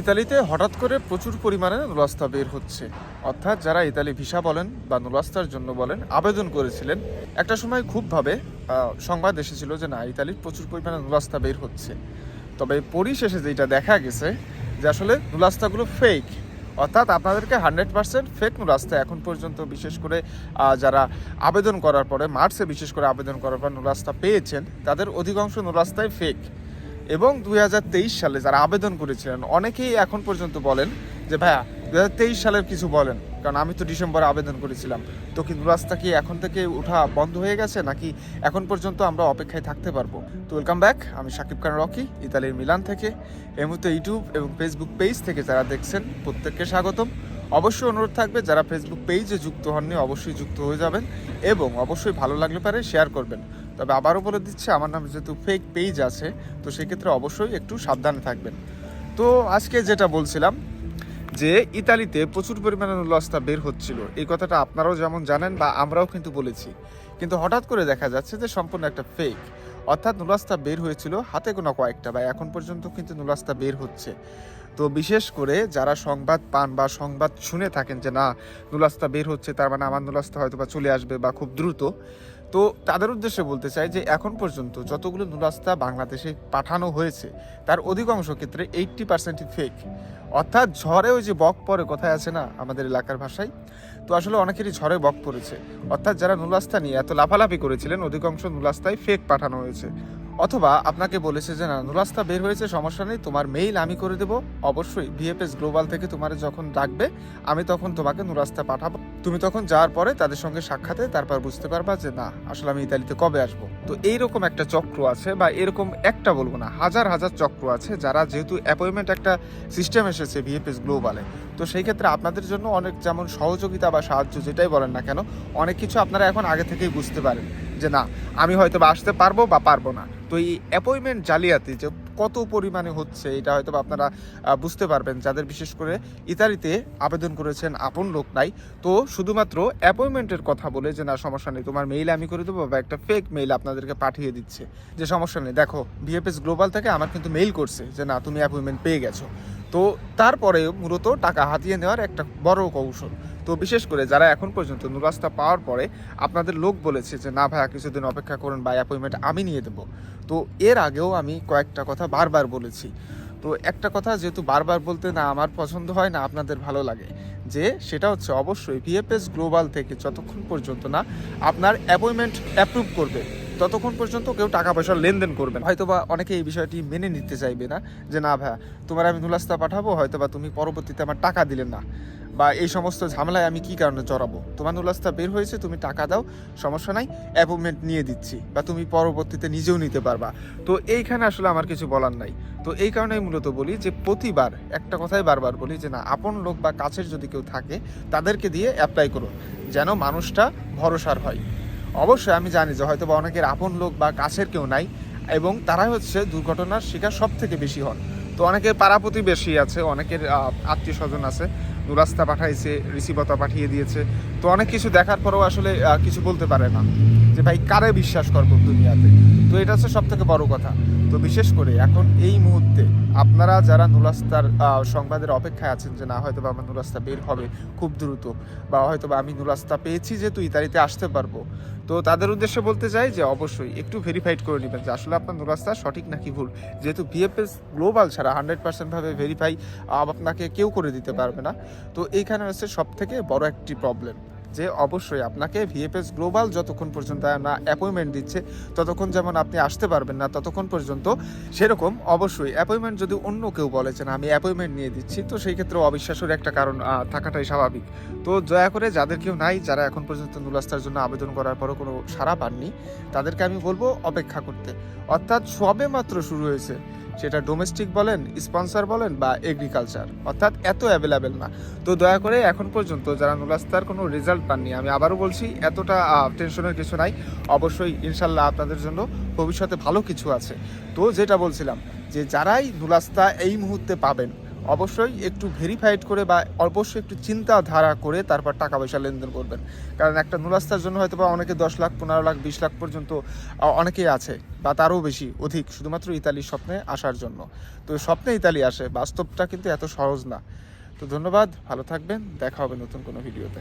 ইতালিতে হঠাৎ করে প্রচুর পরিমাণে নুলাস্তা বের হচ্ছে। অর্থাৎ যারা ইতালি ভিসা বলেন বা নুলাস্তার জন্য বলেন, আবেদন করেছিলেন, একটা সময় খুবভাবে সংবাদ এসেছিল যে না, ইতালির প্রচুর পরিমাণে নুলাস্তা বের হচ্ছে। তবে পরিশেষে যেটা দেখা গেছে যে আসলে নুলাস্তাগুলো ফেক অর্থাৎ আপনাদেরকে হান্ড্রেড পার্সেন্ট ফেক নুলাস্তা এখন পর্যন্ত বিশেষ করে যারা আবেদন করার পরে, মার্চে বিশেষ করে আবেদন করার পর নুলাস্তা পেয়েছেন, তাদের অধিকাংশ নুলাস্তাই ফেক এবং দুই হাজার তেইশ সালে যারা আবেদন করেছিলেন, অনেকেই এখন পর্যন্ত বলেন যে, ভাইয়া দু হাজার তেইশ সালের কিছু বলেন, কারণ আমি তো ডিসেম্বরে আবেদন করেছিলাম। তো কি রাস্তা কি এখন থেকে ওঠা বন্ধ হয়ে গেছে, নাকি এখন পর্যন্ত আমরা অপেক্ষায় থাকতে পারব? তো ওয়েলকাম ব্যাক আমি শাকিব খান রকি, ইতালির মিলান থেকে। এই মুহূর্তে ইউটিউব এবং ফেসবুক পেজ থেকে যারা দেখছেন, প্রত্যেককে স্বাগতম। অবশ্যই অনুরোধ থাকবে, যারা ফেসবুক পেজে যুক্ত হননি, অবশ্যই যুক্ত হয়ে যাবেন এবং অবশ্যই ভালো লাগলে পারে শেয়ার করবেন। তবে আবারও বলে দিচ্ছে, আমার নাম যেহেতু ফেক পেজ আছে, তো সেক্ষেত্রে অবশ্যই একটু সাবধানে থাকবেন। তো আজকে যেটা বলছিলাম, যে ইতালিতে প্রচুর পরিমাণে নুলাস্তা বের হচ্ছিল। এই কথাটা আপনারাও যেমন জানেন বা আমরাও কিন্তু বলেছি। কিন্তু হঠাৎ করে দেখা যাচ্ছে যে সম্পূর্ণ একটা ফেক অর্থাৎ নুলাস্তা বের হয়েছিল হাতে গোনা কয়েকটা বা এখন পর্যন্ত কিন্তু নুলাস্তা বের হচ্ছে। তো বিশেষ করে যারা সংবাদ পান বা সংবাদ শুনে থাকেন যে না নুলাস্তা বের হচ্ছে, তার মানে আমার নুলাস্তা হয়তো বা চলে আসবে বা খুব দ্রুত তো তাদের উদ্দেশ্যে বলতে চাই যে এখন পর্যন্ত যতগুলো নুলাস্তা বাংলাদেশে পাঠানো হয়েছে, তার অধিকাংশ ক্ষেত্রে এইট্টি পার্সেন্টই ফেক অর্থাৎ ঝড়ে ওই যে বক পরে কোথায় আছে না আমাদের এলাকার ভাষায়? তো আসলে অনেকেরই ঝড়ে বক পড়েছে। অর্থাৎ যারা নুলাস্তা নিয়ে এত লাফালাফি করেছিলেন, অধিকাংশ নুলাস্তায় ফেক পাঠানো হয়েছে। অথবা আপনাকে বলেছে যে, না নুলাস্তা বের হয়েছে, সমস্যা নেই, তোমার মেইল আমি করে দেবো। অবশ্যই ভিএফএস গ্লোবাল থেকে তোমার যখন ডাকবে, আমি তখন তোমাকে নুরাস্তা পাঠাবো। তুমি তখন যাওয়ার পরে তাদের সঙ্গে সাক্ষাতে তারপর বুঝতে পারবা যে না, আসলে আমি ইতালিতে কবে আসব। তো এইরকম একটা চক্র আছে বা এরকম একটা বলব না, হাজার হাজার চক্র আছে যারা যেহেতু অ্যাপয়েন্টমেন্ট একটা সিস্টেম এসেছে ভিএফএস গ্লোবালে তো সেই ক্ষেত্রে আপনাদের জন্য অনেক যেমন সহযোগিতা বা সাহায্য যেটাই বলেন না কেন, অনেক কিছু আপনারা এখন আগে থেকেই বুঝতে পারেন। যে না, আমি হয়তো বা আসতে পারব বা পারব না। তো এই অ্যাপয়েন্টমেন্ট জালিয়াতি যে কত পরিমাণে হচ্ছে, এটা হয়তো আপনারা বুঝতে পারবেন। যাদের বিশেষ করে ইতালিতে আবেদন করেছেন আপন লোক নাই, তো শুধুমাত্র অ্যাপয়েন্টমেন্টের কথা বলে যে, না, সমস্যা নেই, তোমার মেইল আমি করে দেবো বা একটা ফেক মেইল আপনাদেরকে পাঠিয়ে দিচ্ছে। যে, সমস্যা নেই, দেখো ভিএফএস গ্লোবাল থেকে আমার কিন্তু মেইল করছে যে, না, তুমি অ্যাপয়েন্টমেন্ট পেয়ে গেছো। তো তারপরে মূলত টাকা হাতিয়ে নেওয়ার একটা বড় কৌশল। তো বিশেষ করে যারা এখন পর্যন্ত নুরাস্তা পাওয়ার পরে আপনাদের লোক বলেছে যে, না ভাইয়া, কিছুদিন অপেক্ষা করুন বা অ্যাপয়েন্টমেন্ট আমি নিয়ে দেবো। তো এর আগেও আমি কয়েকটা কথা বারবার বলেছি। তো একটা কথা যেহেতু বারবার বলতে না আমার পছন্দ হয় না, আপনাদের ভালো লাগে, যে সেটা হচ্ছে অবশ্যই ভিএফএস গ্লোবাল থেকে যতক্ষণ পর্যন্ত না আপনার অ্যাপয়েন্টমেন্ট অ্যাপ্রুভ করবে ততক্ষণ পর্যন্ত কেউ টাকা পয়সা লেনদেন করবে হয়তো বা অনেকে এই বিষয়টি মেনে নিতে চাইবে না যে, না ভাইয়া, তোমার আমি নুলাস্তা পাঠাবো হয়তো বা তুমি পরবর্তীতে আমার টাকা দিলে না। বা এই সমস্ত ঝামেলায় আমি কি কারণে জড়াবো? তোমার নুলাস্তা বের হয়েছে, তুমি টাকা দাও, সমস্যা নাই অ্যাপয়েন্টমেন্ট নিয়ে দিচ্ছি। বা তুমি পরবর্তীতে নিজেও নিতে পারবা। তো এইখানে আসলে আমার কিছু বলার নাই। তো এই কারণেই মূলত বলি যে, প্রতিবার একটা কথাই বারবার বলি যে, না, আপন লোক বা কাছের যদি কেউ থাকে, তাদেরকে দিয়ে অ্যাপ্লাই করুন, যেন মানুষটা ভরসার হয়। অবশ্যই আমি জানি যে হয়তো বা অনেকের আপন লোক বা কাছের কেউ নাই, এবং তারাই হচ্ছে দুর্ঘটনার শিকার সব থেকে বেশি হন। তো অনেকের পাড়া প্রতিবেশী আছে, অনেকের আত্মীয় স্বজন আছে নুরাস্তা পাঠাইছে রিসিভতা পাঠিয়ে দিয়েছে। তো অনেক কিছু দেখার পরেও আসলে কিছু বলতে পারে না যে, ভাই, কারে বিশ্বাস করব দুনিয়াতে? তো এটা হচ্ছে সব থেকে বড় কথা। তো বিশেষ করে এখন এই মুহূর্তে আপনারা যারা নুলাস্তার সংবাদের অপেক্ষায় আছেন যে না হয়তো বা আমার নুলাস্তা বের হবে খুব দ্রুত, বা হয়তো বা আমি নুলাস্তা পেয়েছি যেহেতু ইতালিতে আসতে পারব, তো তাদের উদ্দেশ্যে বলতে চাই যে অবশ্যই একটু ভেরিফাইড করে নেবেন যে আসলে আপনার নুলাস্তা সঠিক নাকি ভুল। যেহেতু ভিএফএস গ্লোবাল ছাড়া হান্ড্রেড পার্সেন্টভাবে ভেরিফাই আপনাকে কেউ করে দিতে পারবে না। তো এইখানে হচ্ছে সব থেকে বড় একটি প্রবলেম যে অবশ্যই আপনাকে ভিএফএস গ্লোবাল যতক্ষণ পর্যন্ত না অ্যাপয়েন্টমেন্ট দিচ্ছে, ততক্ষণ যেমন আপনি আসতে পারবেন না, ততক্ষণ পর্যন্ত সেরকম অবশ্যই অ্যাপয়েন্টমেন্ট যদি অন্য কেউ বলেছেন আমি অ্যাপয়েন্টমেন্ট নিয়ে দিচ্ছি, তো সেই ক্ষেত্রে অবিশ্বাসের একটা কারণ থাকাটাই স্বাভাবিক। তো দয়া করে যাদের কেউ নাই, যারা এখন পর্যন্ত নুলাস্তার জন্য আবেদন করার পরও কোনো সাড়া পাননি, তাদেরকে আমি বলব অপেক্ষা করতে। অর্থাৎ সবে মাত্র শুরু হয়েছে। সেটা ডোমেস্টিক বলেন স্পন্সার বলেন বা এগ্রিকালচার অর্থাৎ এত অ্যাভেলেবেল না। তো দয়া করে এখন পর্যন্ত যারা নুলাস্তার কোনো রেজাল্ট পাননি, আমি আবারও বলছি, এতটা টেনশনের কিছু নাই। অবশ্যই ইনশাল্লাহ আপনাদের জন্য ভবিষ্যতে ভালো কিছু আছে। তো যেটা বলছিলাম, যে যারাই নুলাস্তা এই মুহূর্তে পাবেন অবশ্যই একটু ভেরিফাইড করে বা অবশ্যই একটু চিন্তাধারা করে তারপর টাকা পয়সা লেনদেন করবেন। কারণ একটা নুরাস্তার জন্য হয়তো বা অনেকে দশ লাখ, পনেরো লাখ, বিশ লাখ পর্যন্ত অনেকেই আছে বা তারও বেশি, অধিক, শুধুমাত্র ইতালির স্বপ্নে আসার জন্য। তো স্বপ্নে ইতালি আসে, বাস্তবটা কিন্তু এত সহজ না। তো ধন্যবাদ, ভালো থাকবেন, দেখা হবে নতুন কোনো ভিডিওতে